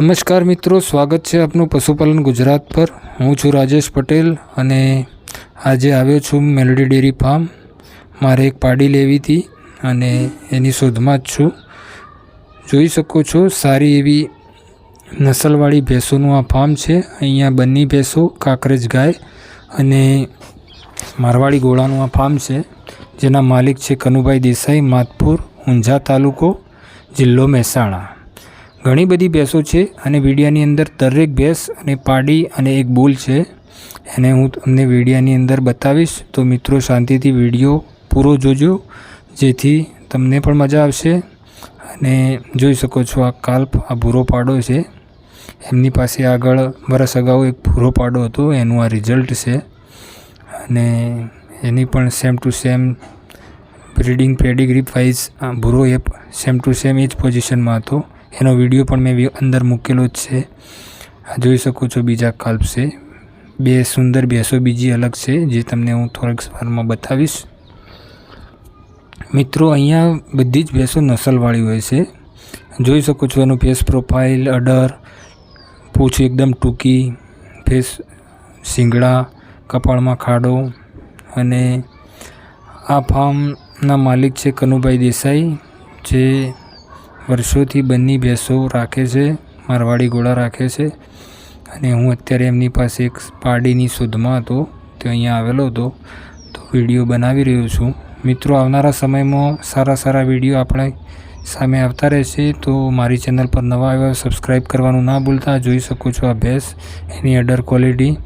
નમસ્કાર મિત્રો, સ્વાગત છે આપનું પશુપાલન ગુજરાત પર. હું છું રાજેશ પટેલ અને આજે આવ્યો છું મેલોડી ડેરી ફાર્મ. મારે એક પાડી લેવી હતી અને એની શોધમાં જ છું. જોઈ શકો છો, સારી એવી નસલવાળી ભેંસોનું આ ફાર્મ છે. અહીંયા બંની ભેંસો કાંકરેજ ગાય અને મારવાડી ગોળાનું આ ફાર્મ છે. જેના માલિક છે કનુભાઈ દેસાઈ, માધપુર, ઊંઝા તાલુકો, જિલ્લો મહેસાણા. ઘણી બધી ભેંસો છે અને વિડીયાની અંદર દરેક ભેંસ અને પાડી અને એક બોલ છે. એને હું તમને વિડીયાની અંદર બતાવીશ. તો મિત્રો, શાંતિથી વીડિયો પૂરો જોજો. જેથી તમને પણ મજા આવશે અને જોઈ શકો છો આ કાલ્પ, આ ભૂરો પાડો છે. એમની પાસે આગળ વરસ અગાઉ એક ભૂરો પાડો હતો. એનું આ રિઝલ્ટ છે. અને એની પણ same to same breeding pedigree wise ભૂરો એપ સેમ ટુ સેમ એ જ પોઝિશનમાં હતો. એનો વીડિયો પણ મેં અંદર મૂકેલો જ છે. જોઈ શકો છો બીજા કલ્પ છે. બે સુંદર ભેંસો બીજી અલગ છે, જે તમને હું થોડીક વારમાં બતાવીશ. મિત્રો, અહીંયા બધી જ ભેંસો નસલવાળી હોય છે. જોઈ શકો છો એનું ફેસ પ્રોફાઇલ અડર, પૂછ એકદમ ટૂંકી ફેસ શિંગડા, કપાળમાં ખાડો અને આ ફાર્મના માલિક છે કનુભાઈ દેસાઈ, જે વર્ષોથી બંને ભેંસો રાખે છે, મારવાડી ઘોડા રાખે છે અને હું અત્યારે એમની પાસે એક પાડીની શોધમાં હતો, તે અહીંયા આવેલો હતો. તો વીડિયો બનાવી રહ્યો છું. મિત્રો, આવનારા સમયમાં સારા સારા વીડિયો આપણે સામે આવતા રહેશે. તો મારી ચેનલ પર નવા આવ્યા સબસ્ક્રાઈબ કરવાનું ના ભૂલતા. જોઈ શકો છો આ ભેંસ, એની અડર ક્વોલિટી,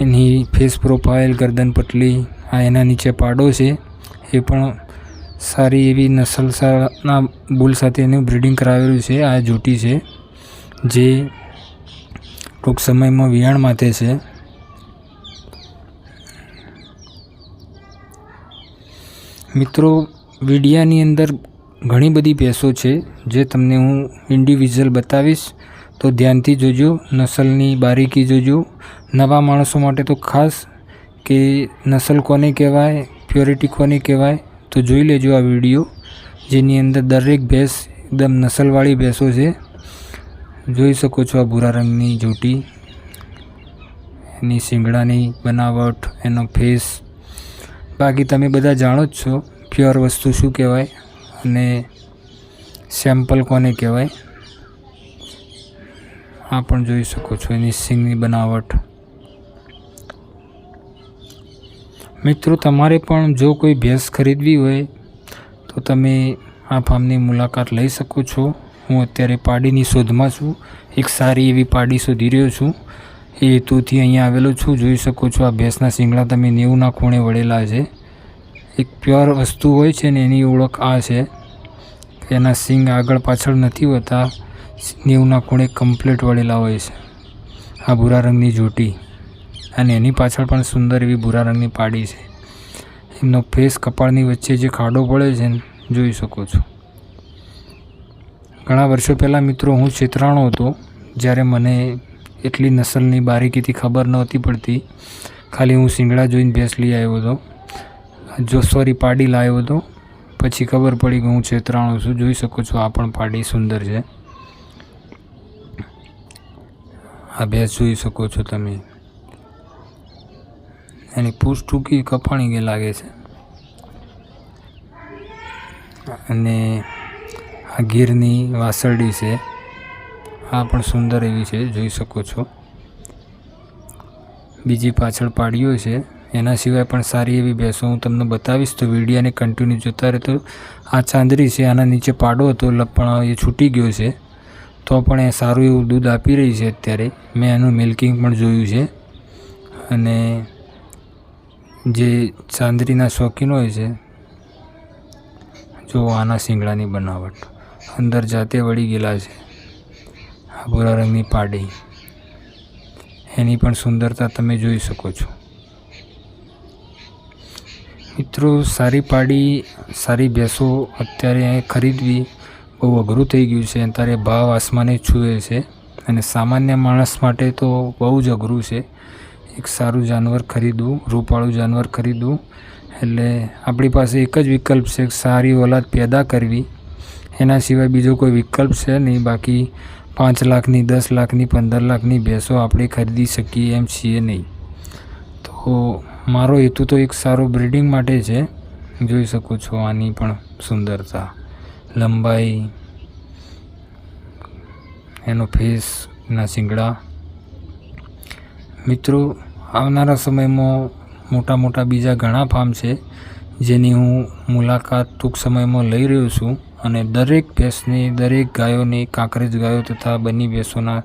એની ફેસ પ્રોફાઇલ, ગરદન પટલી, આ એના નીચે પાડો છે. એ પણ સારી એવી નસલ સારા બુલ સાથે એનું બ્રીડિંગ કરાવેલું છે. આ જોટી છે, જે ટૂંક સમયમાં વિયાણ માથે છે. મિત્રો, વિડિયાની અંદર ઘણી બધી ભેંસો છે, જે તમને હું ઇન્ડિવિઝ્યુઅલ બતાવીશ. તો ધ્યાનથી જોજો, નસલની બારીકી જોજો. નવા માણસો માટે તો ખાસ કે નસલ કોને કહેવાય પ્યોરિટી કોને કહેવાય તો જોઈ લેજો આ વીડિયો, જેની અંદર દરેક ભેંસ એકદમ નસલવાળી ભેંસો છે. જોઈ શકો છો આ ભૂરા રંગની જોટી, એની શિંગડાની બનાવટ, એનો ફેસ. બાકી તમે બધા જાણો જ છો, પ્યોર વસ્તુ શું કહેવાય અને સેમ્પલ કોને કહેવાય. આ પણ જોઈ શકો છો, એની સિંગની બનાવટ. મિત્રો, તમારે પણ જો કોઈ ભેંસ ખરીદવી હોય, તો તમે આ ફાર્મની મુલાકાત લઈ શકો છો. હું અત્યારે પાડીની શોધમાં છું. એક સારી એવી પાડી શોધી રહ્યો છું. એ હેતુથી અહીંયા આવેલો છું. જોઈ શકો છો આ ભેંસના શિંગડા તમે નેવુંના ખૂણે વળેલા છે. એક પ્યોર વસ્તુ હોય છે ને એની ઓળખ આ છે. એના સિંગ આગળ પાછળ નથી હોતા. નેવુંના ખૂણે કમ્પ્લીટ વળેલા હોય છે. આ ભૂરા રંગની જોટી. અને એની પાછળ પણ સુંદર એવી ભૂરા રંગની પાડી છે. એમનો ફેસ કપાળની વચ્ચે જે ખાડો પડે છે જોઈ શકો છો. ઘણા વર્ષો પહેલાં મિત્રો, હું છેતરાણો હતો, જ્યારે મને એટલી નસલની બારીકીથી ખબર નહોતી પડતી. ખાલી હું શિંગડા જોઈને ભેંસ લઈ આવ્યો હતો. જો સોરી પાડી લાવ્યો હતો, પછી ખબર પડી કે હું છેતરાણો છું. જોઈ શકો છો, આ પણ પાડી સુંદર છે. આ ભેંસ જોઈ શકો છો તમે. એની પૂછ ટૂંકી કપાણી ગઈ લાગે છે. અને આ ગીરની વાસરડી છે. આ પણ સુંદર એવી છે, જોઈ શકો છો. બીજી પાછળ પાડીઓ છે. એના સિવાય પણ સારી એવી ભેંસો. હું તમને બતાવીશ તો વિડીયાને કન્ટિન્યુ જોતા રહેતો આ ચાંદરી છે, આના નીચે પાડો હતો પણ એ છૂટી ગયો છે. તો પણ એ સારું એવું દૂધ આપી રહી છે અત્યારે. મેં એનું મિલ્કિંગ પણ જોયું છે. અને જે ચાંદરીના શોખીન હોય છે, જો આના શિંગડાની બનાવટ. અંદર જાતે વળી ગયેલા છે. આ ભૂરા રંગની પાડી. એની પણ સુંદરતા તમે જોઈ શકો છો. મિત્રો, સારી પાડી, સારી ભેંસો અત્યારે અહીં ખરીદવી બહુ અઘરું થઈ ગયું છે. અત્યારે ભાવ આસમાને છૂએ છે. અને સામાન્ય માણસ માટે તો બહુ જ અઘરું છે. એક સારું જાનવર ખરીદવું, રૂપાળું જાનવર ખરીદવું. એટલે આપણી પાસે એક જ વિકલ્પ છે સારી ઓલાદ પેદા કરવી. એના સિવાય બીજો કોઈ વિકલ્પ છે નહીં. બાકી પાંચ લાખની, દસ લાખની, પંદર લાખની ભેંસો આપણે ખરીદી શકીએ એમ છીએ નહીં. તો મારો હેતુ તો એક સારું બ્રિડિંગ માટે છે. જોઈ શકો છો આની પણ સુંદરતા. લંબાઈ, એનો ફેસ ના શિંગડા. મિત્રો આવનારા સમયમાં મોટા મોટા બીજા ઘણા ફાર્મ છે, જેની હું મુલાકાત ટૂંક સમયમાં લઈ રહ્યો છું અને દરેક ભેંસની, દરેક ગાયોની, કાંકરેજ ગાયો તથા બની ભેંસોના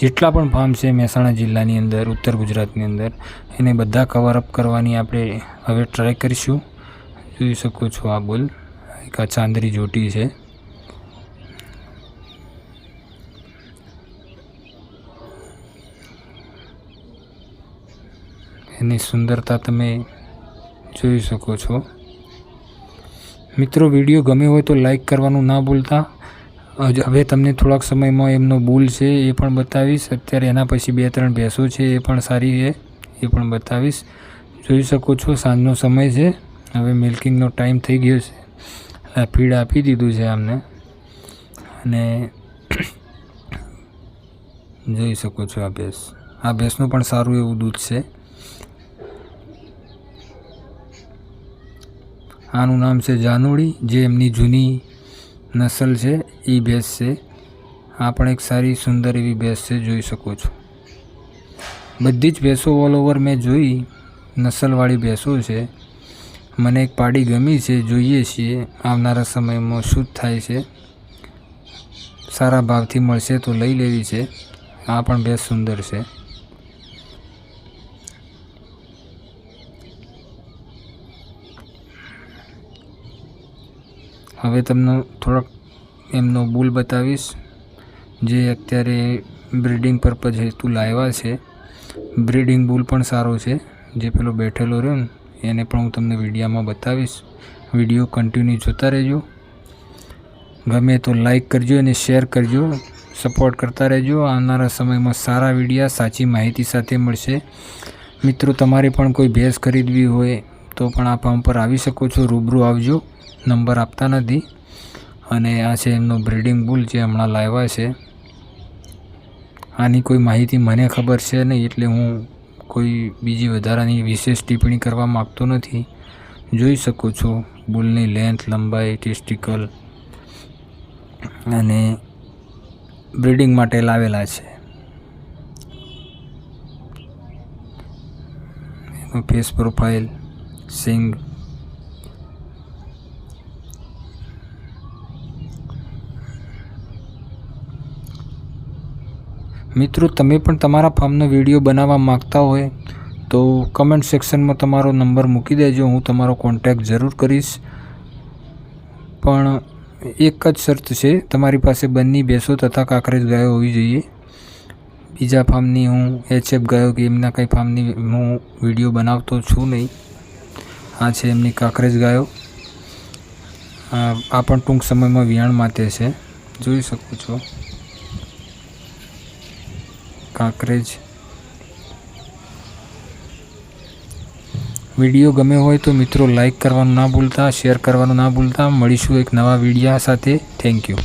જેટલા પણ ફાર્મ છે મહેસાણા જિલ્લાની અંદર, ઉત્તર ગુજરાતની અંદર, એને બધા કવરઅપ કરવાની આપણે હવે ટ્રાય કરીશું. જોઈ શકો છો આ બોલ, એક આ ચાંદરી જોટી છે. એની સુંદરતા તમે જોઈ શકો છો. મિત્રો, વીડિયો ગમે હોય તો લાઈક કરવાનું ના ભૂલતા. હવે તમને થોડાક સમયમાં એમનો બુલ છે એ પણ બતાવીશ. અત્યારે એના પછી બે ત્રણ ભેંસો છે એ પણ સારી છે, એ પણ બતાવીશ. જોઈ શકો છો, સાંજનો સમય છે. હવે મિલ્કિંગનો ટાઈમ થઈ ગયો છે. આ ફીડ આપી દીધું છે આમને. અને જોઈ શકો છો આ ભેંસ. આ ભેંસનું પણ સારું એવું દૂધ છે. આનું નામ છે જાનુડી, જે એમની જૂની નસલ છે એ ભેંસ છે. આ પણ એક સારી સુંદર એવી ભેંસ છે, જોઈ શકો છો. બધી જ ભેંસો ઓલ ઓવર મેં જોઈ, નસલવાળી ભેંસો છે. મને એક પાડી ગમી છે, જોઈએ છીએ. આવનારા સમયમાં શું થાય છે. સારા ભાવથી મળશે તો લઈ લેવી છે. આ પણ ભેંસ સુંદર છે. હવે તમને થોડોક એમનો બુલ બતાવીશ. જે અત્યારે બ્રીડિંગ પર્પઝ હેતુ લાવ્યા છે. બ્રીડિંગ બુલ પણ સારો છે. જે પેલો બેઠેલો રહ્યો ને, એને પણ હું તમને વિડીયામાં બતાવીશ. વીડિયો કન્ટિન્યુ જોતા રહેજો. ગમે તો લાઈક કરજો અને શેર કરજો. સપોર્ટ કરતા રહેજો. આવનારા સમયમાં સારા વિડીયા, સાચી માહિતી સાથે મળશે. મિત્રો, તમારે પણ કોઈ ભેંસ ખરીદવી હોય તો પણ આ ફાર્મ પર આવી શકો છો. રૂબરૂ આવજો. નંબર આપતા નથી. અને આ છે એમનો બ્રીડિંગ બુલ જે હમણાં લાવ્યા છે. આની કોઈ માહિતી મને ખબર છે નહીં એટલે હું કોઈ બીજી વધારાની વિશેષ ટિપ્પણી કરવા માગતો નથી. જોઈ શકો છો બુલની લેન્થ લંબાઈ ટેસ્ટિકલ અને બ્રીડિંગ માટે લાવેલા છે. એનો ફેસ પ્રોફાઇલ સિંગ મિત્રો, તમે પણ તમારા ફાર્મનો વીડિયો બનાવવા માગતા હોય તો કમેન્ટ સેક્શનમાં તમારો નંબર મૂકી દેજો. હું તમારો કોન્ટેક્ટ જરૂર કરીશ. પણ એક જ શરત છે, તમારી પાસે બંને ભેંસો તથા કાંકરેજ ગાયો હોવી જોઈએ. બીજા ફાર્મની હું એચએફ ગાયો કે એમના કંઈ ફાર્મની હું વીડિયો બનાવતો છું નહીં. આ છે એમની કાંકરેજ ગાયો. આ પણ ટૂંક સમયમાં વિયાણ માટે છે. જોઈ શકો છો. કાંકરેજ વીડિયો ગમે હોય તો મિત્રો લાઇક કરવાનું ના ભૂલતા શેર કરવાનું ના ભૂલતા. મળીશું એક નવા વિડીયા સાથે. Thank you